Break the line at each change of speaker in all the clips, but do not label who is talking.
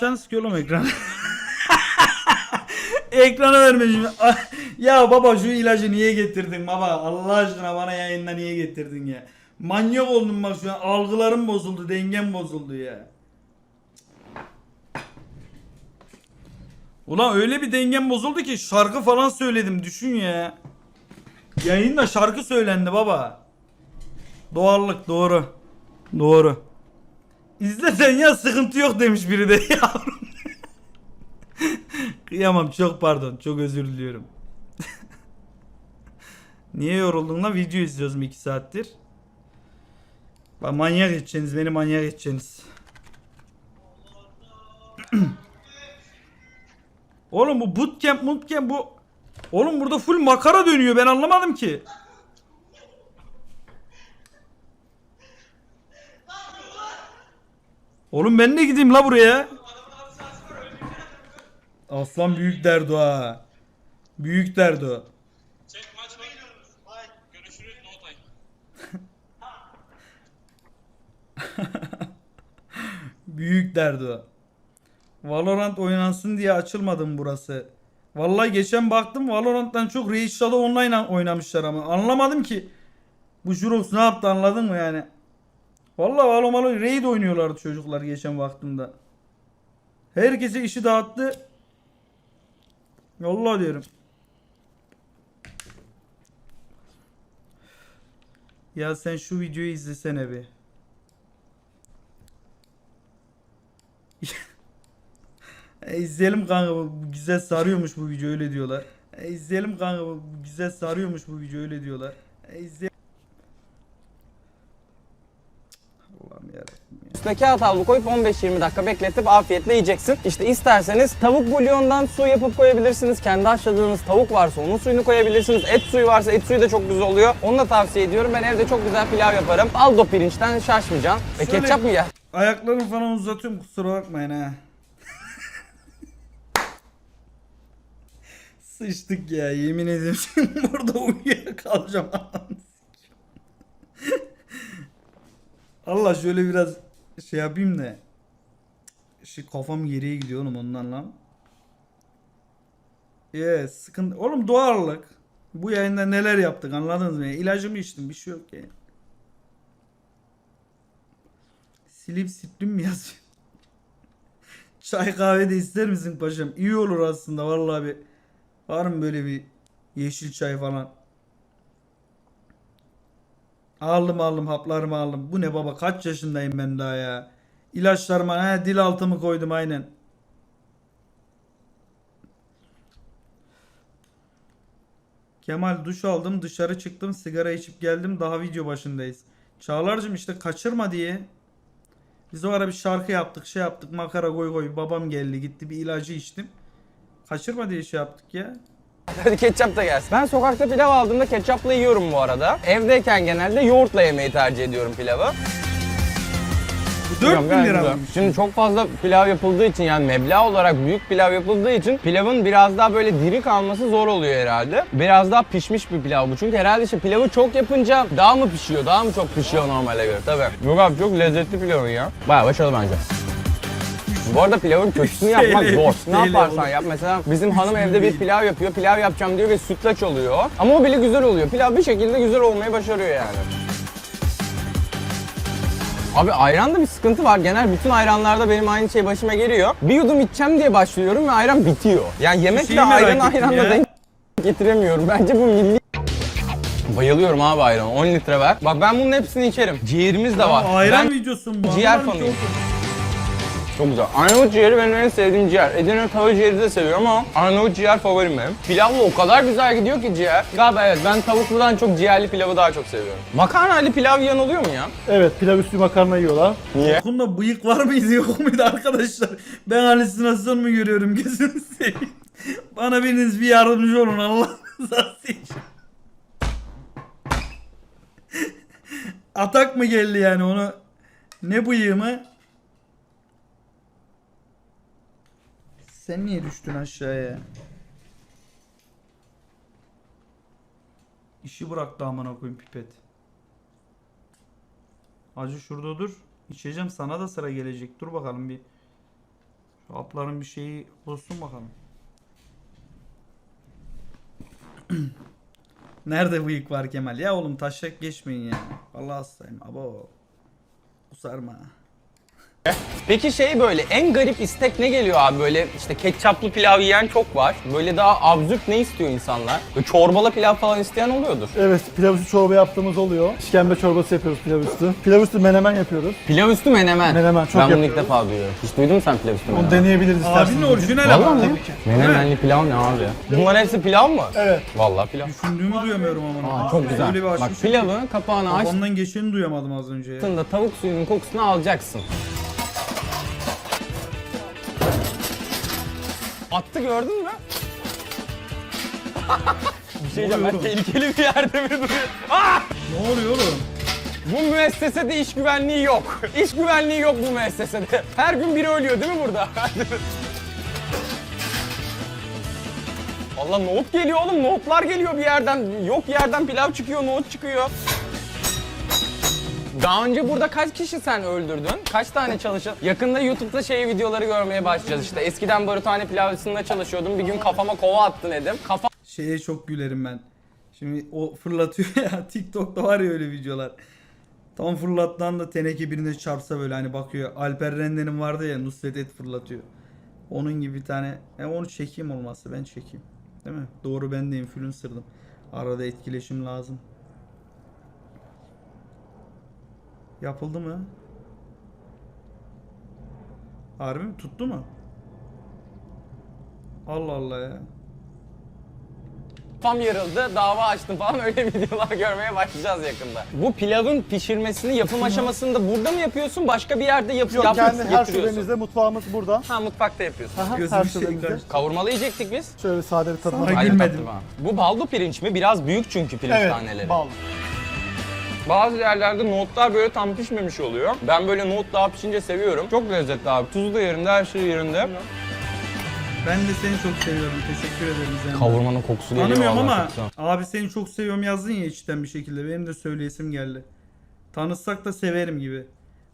Şans ki ekran. Ekrana verme şimdi. ya baba şu ilacı niye getirdin baba? Allah aşkına bana yayında niye getirdin ya? Manyak oldum bak şu an. Algılarım bozuldu, dengem bozuldu ya. Ulan öyle bir dengem bozuldu ki şarkı falan söyledim düşün ya. Yayında şarkı söylendi baba. Doğallık doğru. Doğru. İzlesen ya sıkıntı yok demiş biri de yavrum. Kıyamam çok pardon çok özür diliyorum. Niye yoruldun lan video izliyoruz 2 saattir. Bak manyak edeceksiniz beni manyak edeceksiniz. Oğlum bu bootcamp bootcamp bu Oğlum burada full makara dönüyor ben anlamadım ki. Oğlum ben de gideyim la buraya. Aslan büyük derdi ha. Büyük derdi o. Büyük derdi o. Valorant oynansın diye açılmadım burası. Vallahi geçen baktım Valorant'tan çok Raid Shadow Online oynamışlar ama anlamadım ki. Bu Jurox ne yaptı anladın mı yani? Vallahi Valo Malo Raid oynuyorlardı çocuklar geçen baktığımda. Herkese işi dağıttı. Vallahi diyorum. Ya sen şu videoyu izlesene bir. E, izleyelim kanka bu güzel sarıyormuş bu video öyle diyorlar. E, izleyelim kanka bu güzel sarıyormuş bu video öyle diyorlar. E.
Üstüne kağıt havlu koyup 15-20 dakika bekletip afiyetle yiyeceksin. İşte isterseniz tavuk bulyondan su yapıp koyabilirsiniz. Kendi haşladığınız tavuk varsa onun suyunu koyabilirsiniz. Et suyu varsa et suyu da çok güzel oluyor. Onu da tavsiye ediyorum. Ben evde çok güzel pilav yaparım. Aldo pirinçten şaşmayacaksın. Ve
Şöyle-
ketçap mı ya?
Ayaklarımı falan uzatıyorum kusura bakmayın ha. Sıçtık ya yemin ediyorum şimdi burada uyuyakalacağım. Allah şöyle biraz şey yapayım da. Şu kafam geriye gidiyor oğlum ondan lan. Yes, sıkıntı. Oğlum doğallık. Bu yayında neler yaptık anladınız mı? İlacımı içtim bir şey yok ya. Silip siplim mi yazıyor? Çay kahve de ister misin paşam? İyi olur aslında vallahi bir. Var mı böyle bir yeşil çay falan? Aldım aldım haplarımı aldım. Bu ne baba kaç yaşındayım ben daha ya. İlaçlarıma he, dil altımı koydum aynen. Kemal duş aldım dışarı çıktım sigara içip geldim daha video başındayız. Çağlar'cığım işte kaçırma diye. Biz o ara bir şarkı yaptık şey yaptık makara goy goy babam geldi gitti bir ilacı içtim. Kaçırma diye şey yaptık ya.
Hadi ketçap da gelsin. Ben sokakta pilav aldığımda ketçapla yiyorum bu arada. Evdeyken genelde yoğurtla yemeyi tercih ediyorum pilavı.
Bu 4000
Gayet
lira mıymış?
Şimdi çok fazla pilav yapıldığı için yani meblağ olarak büyük pilav yapıldığı için pilavın biraz daha böyle diri kalması zor oluyor herhalde. Biraz daha pişmiş bir pilav bu. Çünkü herhalde işte pilavı çok yapınca daha mı pişiyor? Daha mı çok pişiyor normale göre? Tabii. Yok abi çok lezzetli pilavın ya. Bayağı başarılı bence. Bu arada pilavın kötüsünü yapmak zor. Ne yaparsan yap. Mesela bizim hanım evde bir pilav yapıyor. Pilav yapacağım diyor ve sütlaç oluyor. Ama o bile güzel oluyor. Pilav bir şekilde güzel olmayı başarıyor yani. Abi ayranda bir sıkıntı var. Genel bütün ayranlarda benim aynı şey başıma geliyor. Bir yudum içeceğim diye başlıyorum ve ayran bitiyor. Yani yemekle ayran
ya.
denk getiremiyorum. Bence bu milli... Bayılıyorum abi ayran. 10 litre ver. Bak ben bunun hepsini içerim. Ciğerimiz de var.
Ayran
Ben-
videosu mu bu?
ciğer fanıyım. Çok güzel. Arnavut ciğeri benim en sevdiğim ciğer. Edirne tavuk ciğeri de seviyorum ama Arnavut ciğer favorim benim. Pilavla o kadar güzel gidiyor ki ciğer. Galiba evet ben tavukludan çok ciğerli pilavı daha çok seviyorum. Makarnayla pilav yiyen oluyor mu ya?
Evet pilav üstü makarna yiyorlar.
Niye?
Okulda bıyık var mıydı yok muydu arkadaşlar? Ben halüsinasyon mu görüyorum gözünü seveyim. Bana biriniz bir yardımcı olun Allah rızası için. Atak mı geldi yani onu? Ne bıyığı mı? Sen niye düştün aşağıya? İşi bıraktı amına koyayım pipet. Hacı şurada dur. İçeceğim sana da sıra gelecek. Dur bakalım bir. Kapların bir şeyi olsun bakalım. Nerede bıyık var Kemal? Ya oğlum taşak geçmeyin ya. Allah hastayım. Abo. Kusarma.
Peki şey böyle en garip istek ne geliyor abi böyle işte ketçaplı pilav yiyen çok var. Böyle daha absürt ne istiyor insanlar? Böyle çorbalı pilav falan isteyen oluyordur.
Evet pilav üstü çorba yaptığımız oluyor. İşkembe çorbası yapıyoruz pilav üstü. Pilav üstü menemen yapıyoruz.
Pilav üstü menemen.
Menemen çok
Ben bunu ilk
yapıyoruz.
defa duyuyorum. Hiç duydun mu sen pilav üstü
Onu
menemen?
deneyebiliriz isterseniz.
Abinin orijinal
Valla
ama. Tabii ki.
Menemenli pilav ne abi? Bunların hepsi pilav mı?
Evet.
Vallahi pilav.
Düşündüğümü duyamıyorum ama.
Aa, çok güzel.
Öyle bir
Bak pilavı kapağını açtın
Kafamdan geçeni duyamadım az önce ya.
da tavuk suyunun kokusunu alacaksın. Attı gördün mü? bir şey diyeceğim ben tehlikeli bir yerde mi duruyor? Ah!
Ne oluyor oğlum?
Bu müessesede iş güvenliği yok. İş güvenliği yok bu müessesede. Her gün biri ölüyor değil mi burada? Allah nohut geliyor oğlum. Nohutlar geliyor bir yerden. Yok yerden pilav çıkıyor, nohut çıkıyor. Daha önce burada kaç kişi sen öldürdün? Kaç tane çalışan? Yakında YouTube'da şey videoları görmeye başlayacağız işte. Eskiden barutane pilavcısında çalışıyordum. Bir gün kafama kova attın dedim. Kafa
Şeye çok gülerim ben. Şimdi o fırlatıyor ya TikTok'ta var ya öyle videolar. Tam fırlattan da teneke birine çarpsa böyle hani bakıyor. Alper Rende'nin vardı ya Nusret Et fırlatıyor. Onun gibi bir tane. E onu çekeyim olmazsa ben çekeyim. Değil mi? Doğru ben de influencer'dım. Arada etkileşim lazım. Yapıldı mı? Harbi mi? Tuttu mu? Allah Allah ya.
Kafam yarıldı, dava açtım falan öyle videolar görmeye başlayacağız yakında. Bu pilavın pişirmesini, yapım aşamasını da burada mı yapıyorsun? Başka bir yerde yap
Yok
yapıp
kendi her
getiriyorsun?
şubemizde mutfağımız burada.
Ha mutfakta yapıyorsun.
Aha,
Gözüm
her
şey
şubemizde.
Kavurmalı yiyecektik biz.
Şöyle sade bir tadına
Ay,
Hadi
gülmedim.
Bu baldo pirinç mi? Biraz büyük çünkü pirinç
Evet,
taneleri.
bal.
Bazı yerlerde nohutlar böyle tam pişmemiş oluyor. Ben böyle nohut daha pişince seviyorum. Çok lezzetli abi. Tuzu da yerinde, her şey yerinde.
Ben de seni çok seviyorum. Teşekkür ederim Zeynep.
Kavurmanın kokusu geliyor
Tanımıyorum
vallahi
ama
güzel.
abi seni çok seviyorum yazdın ya içten bir şekilde. Benim de söyleyesim geldi. Tanışsak da severim gibi.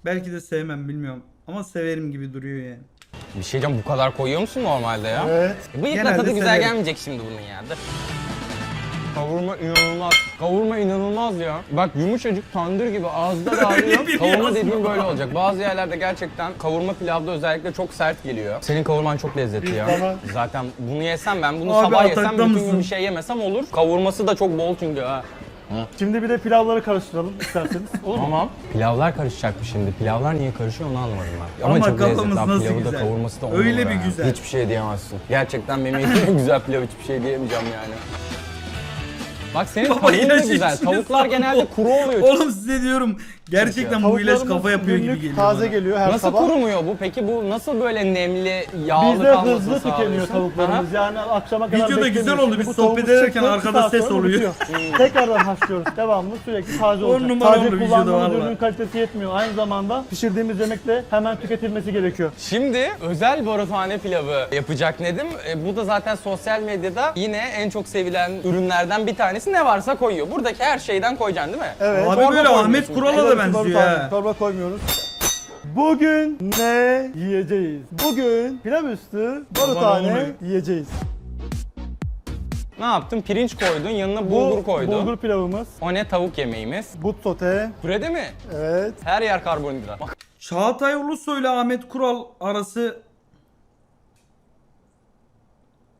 Belki de sevmem bilmiyorum. Ama severim gibi duruyor yani.
Bir şey diyeceğim bu kadar koyuyor musun normalde ya?
Evet.
Bıyıkla
Genelde
tadı güzel
severim.
gelmeyecek şimdi bunun ya. Dur. Kavurma inanılmaz. Kavurma inanılmaz ya. Bak yumuşacık tandır gibi ağızda dağılıyor. Kavurma dediğim böyle olacak. Bazı yerlerde gerçekten kavurma pilavda özellikle çok sert geliyor. Senin kavurman çok lezzetli ya. Zaten bunu yesem ben bunu
Abi
sabah yesem
atakta
bütün
mısın?
gün bir şey yemesem olur. Kavurması da çok bol çünkü ha.
Şimdi bir de pilavları karıştıralım isterseniz. Olur mu?
Tamam. Pilavlar karışacakmış şimdi. Pilavlar niye karışıyor onu anlamadım ben. Ama,
Ama
çok
kafamız
lezzetli. abi.
nasıl
Pilavı da
güzel.
kavurması da on
Öyle
numara
bir
ya.
güzel.
Hiçbir şey diyemezsin. Gerçekten benim yediğim güzel pilav hiçbir şey diyemeyeceğim yani. Bak senin
Baba
tavuğun da güzel. Tavuklar genelde kuru oluyor.
Oğlum size diyorum gerçekten bu ilaç
Tavuklarımız
kafa yapıyor gibi
günlük
geliyor
Taze
bana.
geliyor her
Nasıl
sabah.
kurumuyor bu? Peki bu nasıl böyle nemli, yağlı
Bizde
kalmasını
hızlı tükeniyor
sağlıyorsun?
tavuklarımız. Yani akşama kadar
Video da güzel
beklemiyoruz.
oldu. Biz
Bu
sohbet ederken
çektik,
arkada
saat
ses
sonra
oluyor.
bitiyor. Tekrardan haşlıyoruz. Devamlı sürekli taze
On
olacak.
numara oldu videoda
kullandığımız
valla.
ürünün kalitesi yetmiyor. Aynı zamanda pişirdiğimiz yemekle hemen tüketilmesi gerekiyor.
Şimdi özel barathane pilavı yapacak Nedim. E, bu da zaten sosyal medyada yine en çok sevilen ürünlerden bir tanesi. Ne varsa koyuyor. Buradaki her şeyden koyacaksın değil mi?
Evet.
Abi
Çorba
böyle
koymuyorsun.
Ahmet Kural'a da
Evet,
benziyor ha.
Çorba koymuyoruz. Bugün ne yiyeceğiz? Bugün pilav üstü barutane
onu-
yiyeceğiz.
Ne yaptın? Pirinç koydun, yanına bulgur
Bu
koydun.
bulgur pilavımız,
O ne? Tavuk yemeğimiz.
but sote,
Pürede mi?
evet.
Her yer karbonhidrat. Bak
Çağatay Ulusoy ile Ahmet Kural arası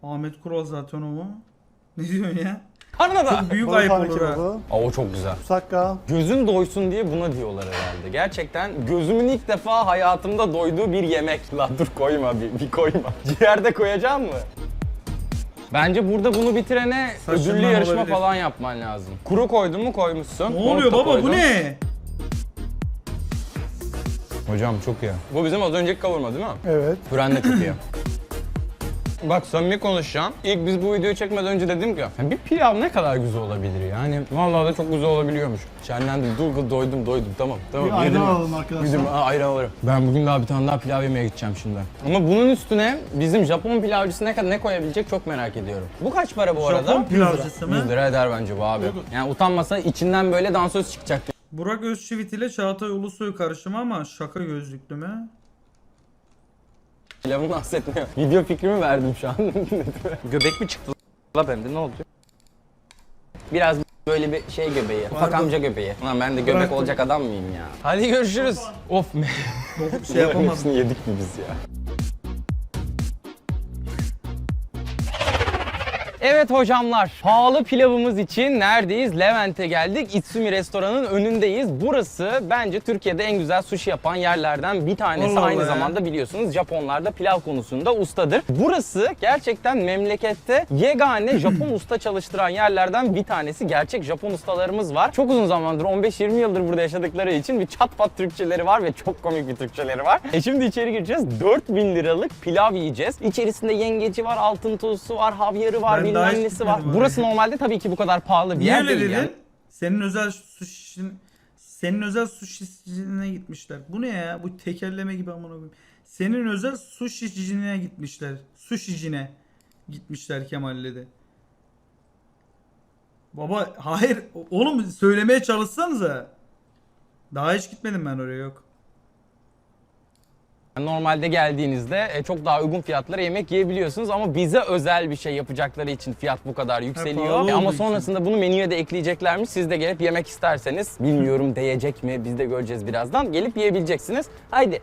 Ahmet Kural zaten o mu? Ne diyorsun ya?
Karnada.
Büyük ayıp
Barutane
olur ha.
Aa, o çok güzel.
sakka,
Gözün doysun diye buna diyorlar herhalde. Gerçekten gözümün ilk defa hayatımda doyduğu bir yemek. La dur koyma bir, bir koyma. Ciğerde koyacağım mı? Bence burada bunu bitirene
Saçından
ödüllü yarışma
olabilir.
falan yapman lazım. Kuru koydun mu koymuşsun.
Ne oluyor baba bu ne?
Hocam çok iyi. Bu bizim az önceki kavurma değil mi?
evet.
Püren de çok iyi. Bak samimi konuşacağım. İlk biz bu videoyu çekmeden önce dedim ki "Ya bir pilav ne kadar güzel olabilir yani. Vallahi da çok güzel olabiliyormuş. Şenlendim. Dur doydum doydum tamam. Tamam
Bir ayran
yedim.
alalım arkadaşlar.
Bizim aa, ayran alırım. Ben bugün daha bir tane daha pilav yemeye gideceğim şimdi. Ama bunun üstüne bizim Japon pilavcısı ne kadar ne koyabilecek çok merak ediyorum. Bu kaç para bu arada?
Japon pilavcısı
100
mı?
lira eder bence bu abi. Yani utanmasa içinden böyle dansöz çıkacak.
Burak Özçivit ile Çağatay Ulusoy karışımı ama şaka gözlüklü mü?
Pilavın bahsetmiyor. Video fikrimi verdim şu an.
Göbek mi çıktı la bende ne oldu?
Biraz böyle bir şey göbeği. Ufak amca göbeği. Ulan ben de göbek
Bıraktım.
olacak adam mıyım ya? Hadi görüşürüz. Of me.
Şey yapamadım.
Hepsini yedik mi biz ya? Evet hocamlar, pahalı pilavımız için neredeyiz? Levent'e geldik. Itsumi restoranın önündeyiz. Burası bence Türkiye'de en güzel sushi yapan yerlerden bir tanesi.
Allah
Aynı
ya.
zamanda biliyorsunuz Japonlar da pilav konusunda ustadır. Burası gerçekten memlekette yegane Japon usta çalıştıran yerlerden bir tanesi. Gerçek Japon ustalarımız var. Çok uzun zamandır 15-20 yıldır burada yaşadıkları için bir çat pat Türkçeleri var ve çok komik bir Türkçeleri var. E şimdi içeri gireceğiz. 4000 liralık pilav yiyeceğiz. İçerisinde yengeci var, altın tuzlusu var, havyarı var,
Ben daha hiç
bilmem nesi var.
gitmedim
Burası
oraya.
normalde tabii ki bu kadar pahalı bir
Niye
yer
öyle
değil
dedin?
yani.
Senin özel sushi'nin senin özel sushi'cine gitmişler. Bu ne ya? Bu tekerleme gibi amına koyayım. Senin özel sushi'cine gitmişler. Sushi'cine gitmişler Kemal'le de. Baba hayır oğlum söylemeye çalışsanıza. Daha hiç gitmedim ben oraya yok.
Normalde geldiğinizde e, çok daha uygun fiyatlara yemek yiyebiliyorsunuz ama bize özel bir şey yapacakları için fiyat bu kadar yükseliyor. E, ama sonrasında bunu menüye de ekleyeceklermiş. Siz de gelip yemek isterseniz bilmiyorum değecek mi biz de göreceğiz birazdan. Gelip yiyebileceksiniz. Haydi.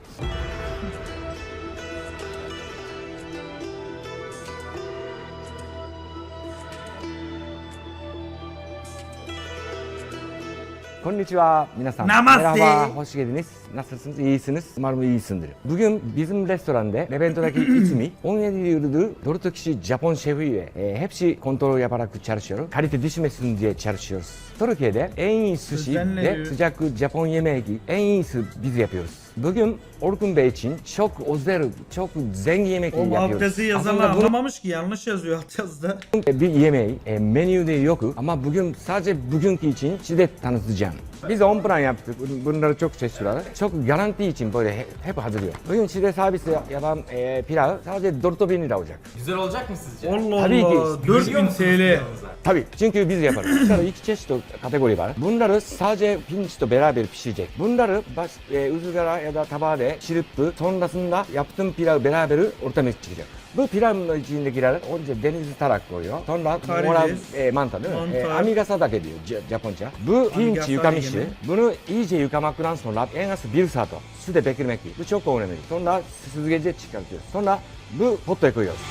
Konnichiwa minasan.
Namaste.
Merhaba, hoş geldiniz. Nasılsınız? İyisiniz? Umarım iyisindir. Bugün bizim restoranda Levento'daki ismi 17 yıldır 4 kişi Japon şefi ile e, hepsi kontrol yaparak çalışıyor. Kalite düşmesin diye çalışıyoruz. Türkiye'de en iyi sushi
Özenle
ve
diyor.
sıcak Japon yemeği en iyisi biz yapıyoruz. Bugün Orkun Bey için çok özel, çok zengin yemek
O
yapıyoruz.
altyazıyı yazanlar
Aslında bu
anlamamış ki yanlış yazıyor altyazıda.
bir yemeği e, menüde yok ama bugün sadece bugünkü için size tanıtacağım. Biz on plan yaptık. Bun- Bunları çok seçiyorlar. Çok garanti için böyle he- hep hazırlıyor. Bugün size servis yapan e, pilav sadece 4000 lira olacak.
Güzel olacak mı sizce?
Allah
Tabii
Allah.
ki.
4000 TL.
Tabii çünkü biz yaparız. Bunları iki çeşit kategori var. Bunları sadece pirinçle beraber pişirecek. Bunları baş, e, ızgara ya da tabağda pişirip sonrasında yaptığım pilav beraber ortaya çıkacak. Bu pilavın içindekiler önce denizli tarak koyuyor. Sonra
Karides,
moral e, mantar değil mi? E,
mantar.
amigasa da geliyor C- Japonca. Bu pirinç yıkamışı. Bunu iyice yıkamaktan sonra en az bir saat o. Suda beklemek. Bu çok önemli. Sonra süzgece çıkartıyoruz. Sonra bu potaya koyuyoruz.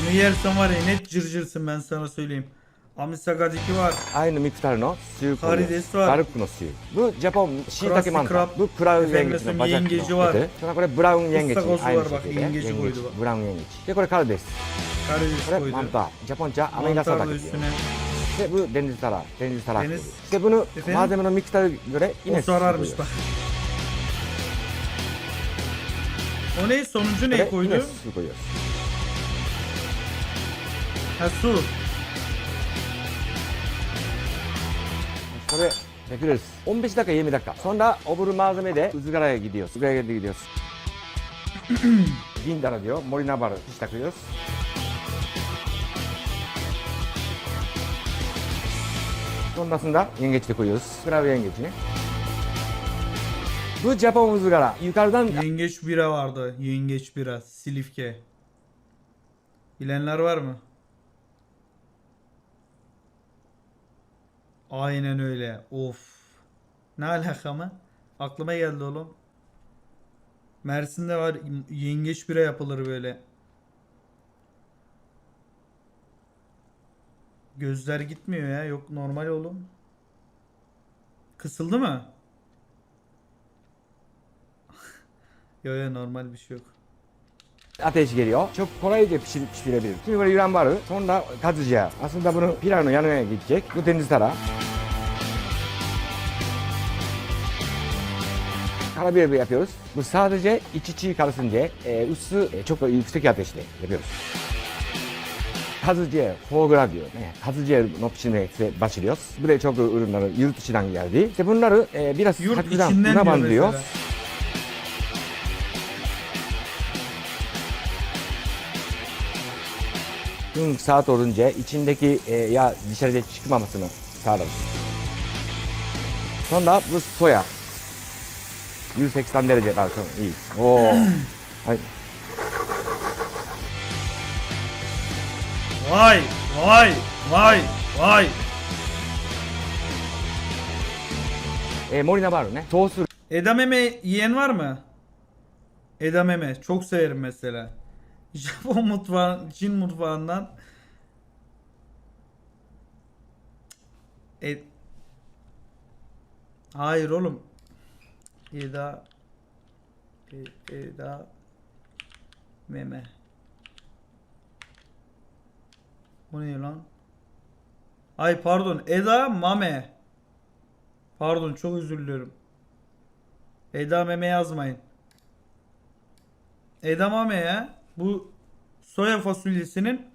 Bunu yersen var ya net cırcırsın ben sana söyleyeyim. アミ
サガジキ
はア
イヌミクタルの
シ
ュ
ー
パー
で
す
バルク
のシューブジャポン
シ
ー。タケマンタブ。プラウンヤンゲチの
バ
ジャキの。でこれブラウンヤ
ン
ゲ
チア
イ
ヌ
シ
ューケで
ブラウンヤンゲチでこれカルです
カル
これマンタジャ
ポン
チャ
アメリカサタキ。
でブデンジタ
ラ。
デン
ジ
タラ。でブ
ヌマ
ー
ゼムのミク
タル
グ
レ。イネ
ス。お姉ソンジュネイコイヌイネス
すごいですこれ bekliyoruz. 15 dakika 20 dakika. Sonra öbür malzeme de ızgaraya gidiyoruz. Izgaraya gidiyoruz. Gindara diyor. Morinabar piş takıyoruz. Sonrasında yengeç de koyuyoruz. Krav yengecini. Bu Japon ızgara. Yukarıdan
Yengeç bira vardı. Yengeç bira. Silifke. Bilenler var mı? Aynen öyle. Of. Ne alaka mı? Aklıma geldi oğlum. Mersin'de var yengeç bira yapılır böyle. Gözler gitmiyor ya. Yok normal oğlum. Kısıldı mı? Yo yo normal bir şey yok.
アテシゲリオチョコライデプシピレビルキムリ・ウランバルソンラ・カズジアアスンダブルピラーの屋根エギッチェグテン
ズ
タ
ラ
カ
ラ
ビ
エ
ブヤピョルスムサードジェイチチーカルスンジェウスチョコユクセキアテシテレビルスカズジェフォーグラビューね。カズジェのピシネクセバシリオス。ブレチョクウルナルユルトシダンギアディ。セブンナル、え、ビラスカクダン、ウナバンディオス。gün saat olunca içindeki e, yağ dışarıya çıkmamasını sağlarız. Sonra bu soya. 180 derece balkon iyi. Oo. Hay.
Vay, vay, vay, vay.
E, えー、森永バールね。そうする
Edamame yiyen var mı? Edamame. Çok severim mesela. Japon mutfağı, Çin mutfağından Ed... Hayır oğlum. Eda E- Eda Meme. Bu ne lan? Ay pardon. Eda Mame. Pardon çok özür diliyorum. Eda meme yazmayın. Eda mame ya. Bu soya fasulyesinin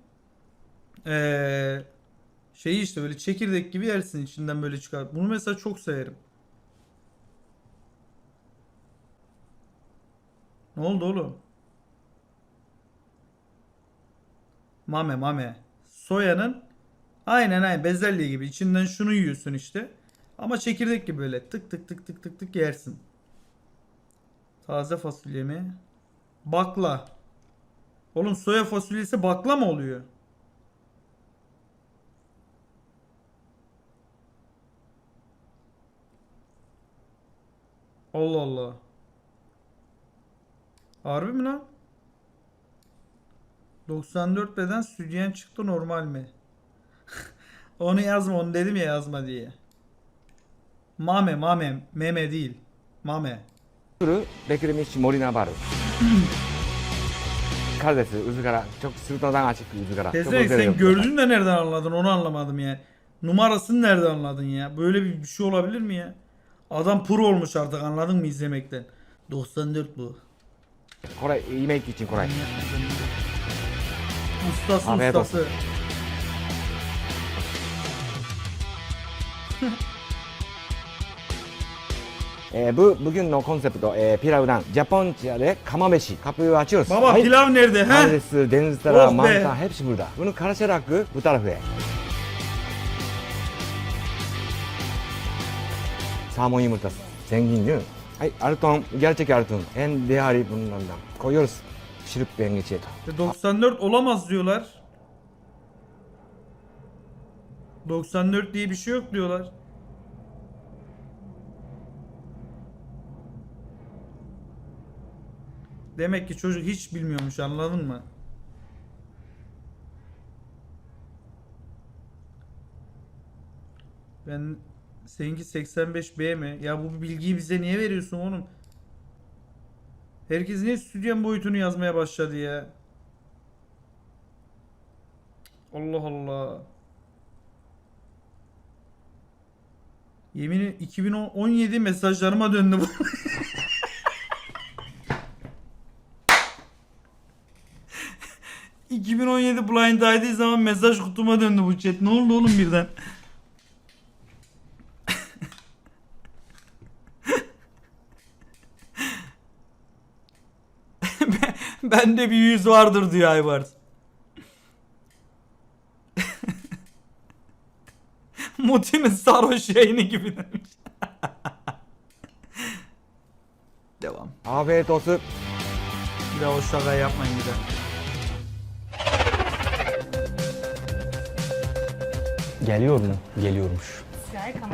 eee şeyi işte böyle çekirdek gibi yersin içinden böyle çıkar. Bunu mesela çok severim. Ne oldu oğlum? Mame mame. Soyanın aynen aynen bezelye gibi içinden şunu yiyorsun işte. Ama çekirdek gibi böyle tık tık tık tık tık tık yersin. Taze fasulye mi? Bakla. Oğlum soya fasulyesi bakla mı oluyor? Allah Allah. Harbi mi lan? 94 beden sütyen çıktı normal mi? onu yazma onu dedim ya yazma diye. Mame mame meme değil. Mame.
Türü Bekirimiz Morina Baru. Izgara dese Çok sırtladan açık bir
Izgara. Sen gördün de nereden anladın onu anlamadım ya. Numarasını nereden anladın ya? Böyle bir şey olabilir mi ya? Adam pro olmuş artık anladın mı izlemekten. 94 bu.
Koray yemek için Koray.
Ustası
Afiyet
ustası.
e, bu bugün no コンセプト、えー、ピラウダンジャポンチアで釜飯カプアチュロス
Baba
はい
pilav nerede he?
Patatesi, deniz tarağı,
Oh be.
mantar hepsi burada. Bunu karıştırarak bu tarafı. Salmon yumurtası, zengin değil mi? Hay, arıton, gerçek arıton. En değerli bunlardan. Koyuyoruz. Pişirip ben geçelim.
E, 94 olamaz diyorlar. 94 diye bir şey yok diyorlar. Demek ki çocuk hiç bilmiyormuş anladın mı? Ben seninki 85B mi? Ya bu bilgiyi bize niye veriyorsun oğlum? Herkes niye stüdyen boyutunu yazmaya başladı ya? Allah Allah. Yemin 2017 mesajlarıma döndü bu. ...2017 Blind ID zaman mesaj kutuma döndü bu chat. Ne oldu oğlum birden? Bende bir yüz vardır diyor Aybars. Muti'nin sarhoş yayını gibi demiş. Devam.
Afiyet olsun.
Bir daha o şakayı yapmayın bir daha.
Geliyor mu? Geliyormuş.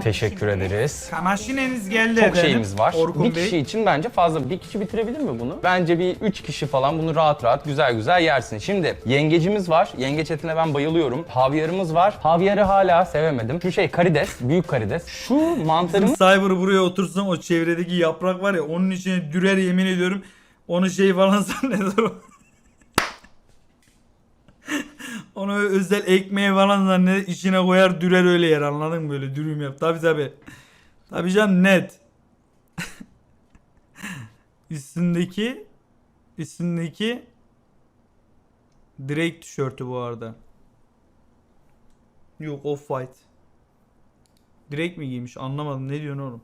Teşekkür ederiz.
Kamaşineniz geldi
Çok
efendim.
şeyimiz var.
Orkun
bir
Bey.
kişi için bence fazla. Bir kişi bitirebilir mi bunu? Bence bir üç kişi falan bunu rahat rahat güzel güzel yersin. Şimdi yengecimiz var. Yengeç etine ben bayılıyorum. Havyarımız var. Havyarı hala sevemedim. Şu şey karides, büyük karides. Şu mantarımız
Cyber buraya otursun o çevredeki yaprak var ya onun içine dürer yemin ediyorum. Onu şey falan zanneder o. Onu özel ekmeğe falan zanneder içine koyar dürer öyle yer anladın mı böyle dürüm yap. Tabi tabi. Tabi can net. üstündeki üstündeki Drake tişörtü bu arada. Yok off white. Drake mi giymiş anlamadım ne diyorsun oğlum?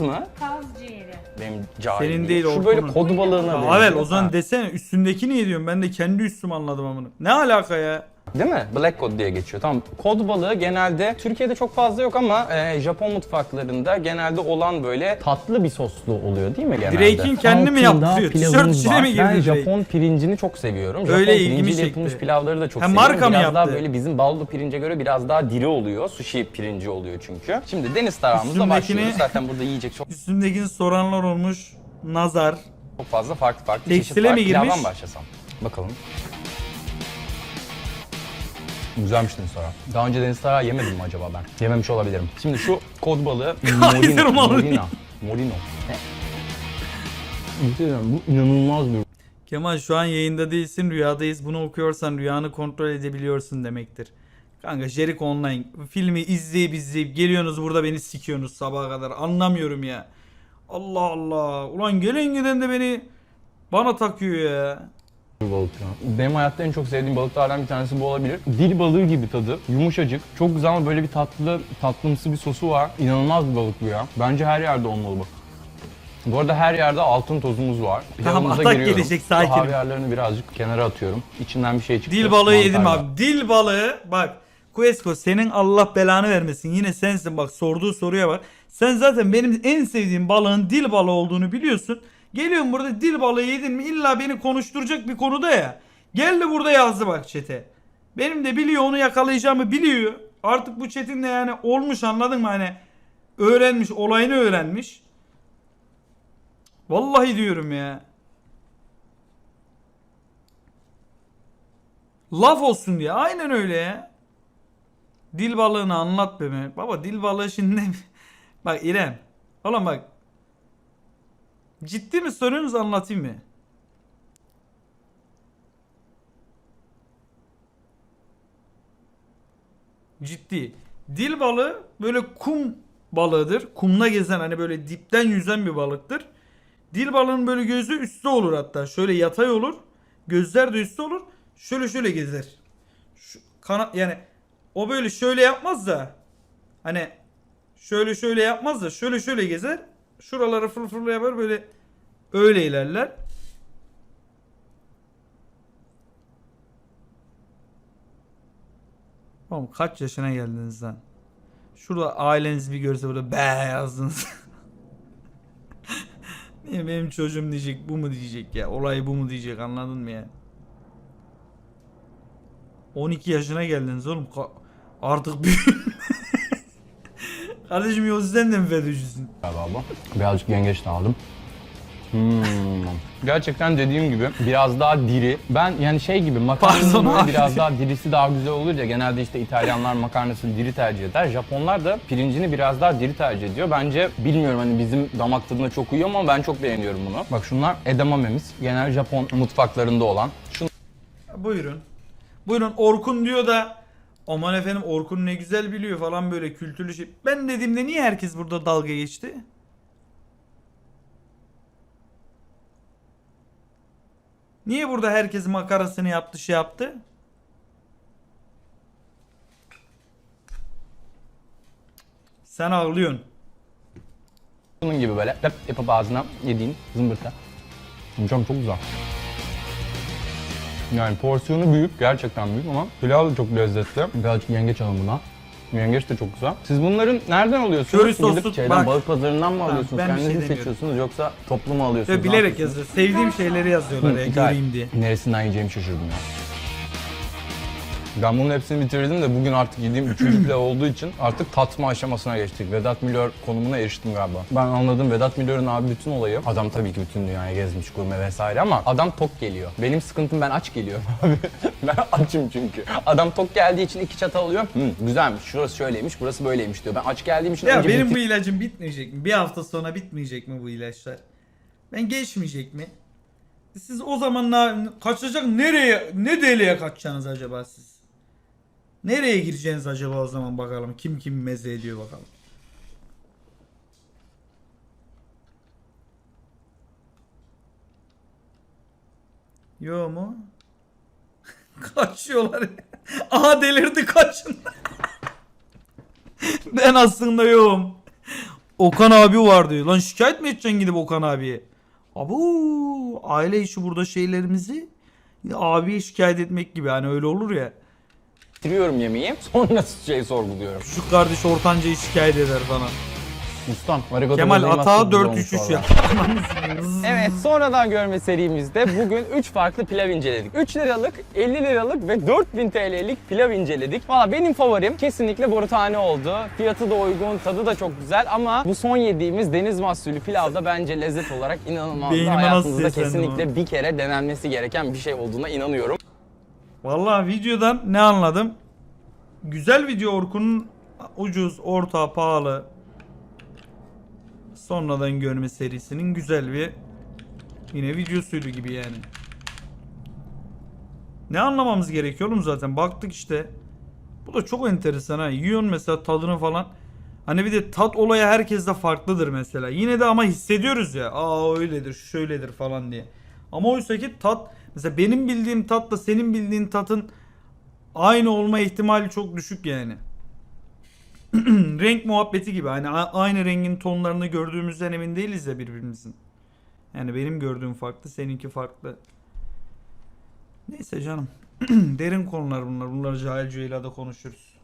Mı?
Kaz ciğeri.
Benim cahilim.
Senin değil,
Şu
Orkun'un.
böyle kod balığına benziyor.
Avel o zaman desene üstündeki niye diyorum ben de kendi üstüm anladım amına. Ne alaka ya?
Değil mi? Black Cod diye geçiyor. Tamam. Kod balığı genelde Türkiye'de çok fazla yok ama e, Japon mutfaklarında genelde olan böyle tatlı bir soslu oluyor değil mi genelde?
Drake'in kendi mi
Altında
yaptırıyor?
pilavımız
Tişört içine
var.
mi girdi
Ben
Drake?
Japon pirincini çok seviyorum.
Öyle
Japon
ilgimi
pirinciyle
çekti.
yapılmış pilavları da çok
Ha,
seviyorum.
marka mı
biraz daha
yaptı?
böyle bizim baldo pirince göre biraz daha diri oluyor. Sushi pirinci oluyor çünkü. Şimdi deniz tarağımızla
Üstündekini-
başlıyoruz. Zaten burada yiyecek çok
Üstündekini soranlar olmuş. Nazar.
çok fazla farklı farklı
Tekstile
çeşit var.
mi girmiş?
Pilavdan başlasam. Bakalım. Güzelmiş deniz tarağı. Daha önce deniz tarağı yemedim mi acaba ben? Yememiş olabilirim. Şimdi şu kod balığı
Kaiser
Morino.
Morino.
Morino. Morino. Bir şey diyeyim, bu inanılmaz bir
Kemal şu an yayında değilsin rüyadayız. Bunu okuyorsan rüyanı kontrol edebiliyorsun demektir. Kanka Jericho Online filmi izleyip izleyip geliyorsunuz burada beni sikiyorsunuz sabaha kadar. Anlamıyorum ya. Allah Allah. Ulan gelen giden de beni bana takıyor ya.
Balık ya. Benim hayatta en çok sevdiğim balıklardan bir tanesi bu olabilir. Dil balığı gibi tadı. Yumuşacık. Çok güzel ama böyle bir tatlı, tatlımsı bir sosu var. İnanılmaz bir balık bu ya. Bence her yerde olmalı bu. Bu arada her yerde altın tozumuz var. Pilavımıza
atak
giriyorum.
gelecek,
Şu
sakinim.
havyarlarını birazcık kenara atıyorum. İçinden bir şey çıktı.
Dil balığı yedim abi. Dil balığı bak. Kuesko senin Allah belanı vermesin. Yine sensin bak sorduğu soruya bak. Sen zaten benim en sevdiğim balığın dil balığı olduğunu biliyorsun. Geliyorum burada dil balığı yedin mi illa beni konuşturacak bir konuda ya. Geldi burada yazdı bak çete. Benim de biliyor onu yakalayacağımı biliyor. Artık bu çetin de yani olmuş anladın mı hani öğrenmiş olayını öğrenmiş. Vallahi diyorum ya. Laf olsun diye. Aynen öyle ya. Dil balığını anlat be Mehmet. Baba dil balığı şimdi? Bak İrem. Oğlum bak. Ciddi mi soruyorsunuz anlatayım mı? Ciddi. Dil balığı böyle kum balığıdır. Kumda gezen hani böyle dipten yüzen bir balıktır. Dil balığının böyle gözü üstte olur hatta. Şöyle yatay olur. Gözler de üstte olur. Şöyle şöyle gezer. Şu kanat yani o böyle şöyle yapmaz da hani şöyle şöyle yapmaz da şöyle şöyle gezer. Şuraları fır fırla yapar böyle öyle ilerler. Oğlum kaç yaşına geldiniz lan? Şurada aileniz bir görse burada be yazdınız. Niye benim çocuğum diyecek bu mu diyecek ya olay bu mu diyecek anladın mı ya? 12 yaşına geldiniz oğlum Ka- artık büyük. Kardeşim yoksa sen de mi FETÖ'cüsün?
galiba bu. Birazcık yengeç de aldım. Hmm. Gerçekten dediğim gibi biraz daha diri. Ben yani şey gibi makarnanın
Pardon
böyle
abi.
biraz daha dirisi daha güzel olur ya genelde işte İtalyanlar makarnasını diri tercih eder. Japonlar da pirincini biraz daha diri tercih ediyor. Bence bilmiyorum hani bizim damak tadına çok uyuyor ama ben çok beğeniyorum bunu. Bak şunlar edamamemiz. Genel Japon mutfaklarında olan. Şunlar
Buyurun. Buyurun Orkun diyor da aman efendim Orkun ne güzel biliyor falan böyle kültürlü şey. Ben dediğimde niye herkes burada dalga geçti? Niye burada herkes makarasını yaptı şey yaptı? Sen ağlıyorsun.
bunun gibi böyle lep yapıp ağzına yediğin zımbırtı. Hocam çok güzel. Yani porsiyonu büyük, gerçekten büyük ama pilav da çok lezzetli. Birazcık yengeç alın buna. Yengeç de çok güzel. Siz bunların nereden alıyorsunuz?
Köri soslu-
Gidip şeyden,
bak.
balık pazarından mı alıyorsunuz?
ben bir şey
Kendiniz mi
demiyorum.
seçiyorsunuz yoksa toplu mu alıyorsunuz? Ne
bilerek
yapıyorsunuz?
yazıyor. Sevdiğim şeyleri yazıyorlar ya
Güzel.
göreyim diye.
Neresinden yiyeceğimi şaşırdım ya. Ben bunun hepsini bitirdim de bugün artık yediğim üçüncü pilav olduğu için artık tatma aşamasına geçtik. Vedat Milor konumuna eriştim galiba. Ben anladım Vedat Milor'un abi bütün olayı. Adam tabii ki bütün dünyaya gezmiş gurme vesaire ama adam tok geliyor. Benim sıkıntım ben aç geliyorum abi. ben açım çünkü. Adam tok geldiği için iki çatal alıyor. Hı, güzelmiş şurası şöyleymiş burası böyleymiş diyor. Ben aç geldiğim için
Ya
önce
benim
bitir-
bu ilacım bitmeyecek mi? Bir hafta sonra bitmeyecek mi bu ilaçlar? Ben geçmeyecek mi? Siz o zaman ne, kaçacak nereye ne deliğe kaçacaksınız acaba siz? Nereye gireceksiniz acaba o zaman bakalım kim kim meze ediyor bakalım. Yo mu? Kaçıyorlar. Aha delirdi kaçın. ben aslında yoğum. Okan abi var diyor. Lan şikayet mi edeceksin gidip Okan abiye? Abu aile işi burada şeylerimizi abiye şikayet etmek gibi hani öyle olur ya.
Bitiriyorum yemeği. Sonra şey sorguluyorum.
Şu kardeş ortancayı şikayet eder falan.
Ustam, arigato
Kemal atağa
güzel olmuş
4-3-3
vallahi.
yap.
Evet sonradan görme serimizde bugün 3 farklı pilav inceledik. 3 liralık, 50 liralık ve 4000 TL'lik pilav inceledik. Valla benim favorim kesinlikle borutane oldu. Fiyatı da uygun, tadı da çok güzel ama bu son yediğimiz deniz mahsulü pilav da bence lezzet olarak inanılmazdı.
Beynime
Hayatınızda kesinlikle bir kere denenmesi gereken bir şey olduğuna inanıyorum.
Vallahi videodan ne anladım? Güzel video Orkun'un ucuz, orta, pahalı sonradan görme serisinin güzel bir yine videosuydu gibi yani. Ne anlamamız gerekiyor oğlum zaten baktık işte. Bu da çok enteresan ha. Yiyorsun mesela tadını falan. Hani bir de tat olayı herkeste farklıdır mesela. Yine de ama hissediyoruz ya. Aa öyledir, şöyledir falan diye. Ama oysa ki tat mesela benim bildiğim tatla senin bildiğin tatın aynı olma ihtimali çok düşük yani. Renk muhabbeti gibi. Hani aynı rengin tonlarını gördüğümüzden emin değiliz ya birbirimizin. Yani benim gördüğüm farklı, seninki farklı. Neyse canım. Derin konular bunlar. Bunları cahil cühelada konuşuruz.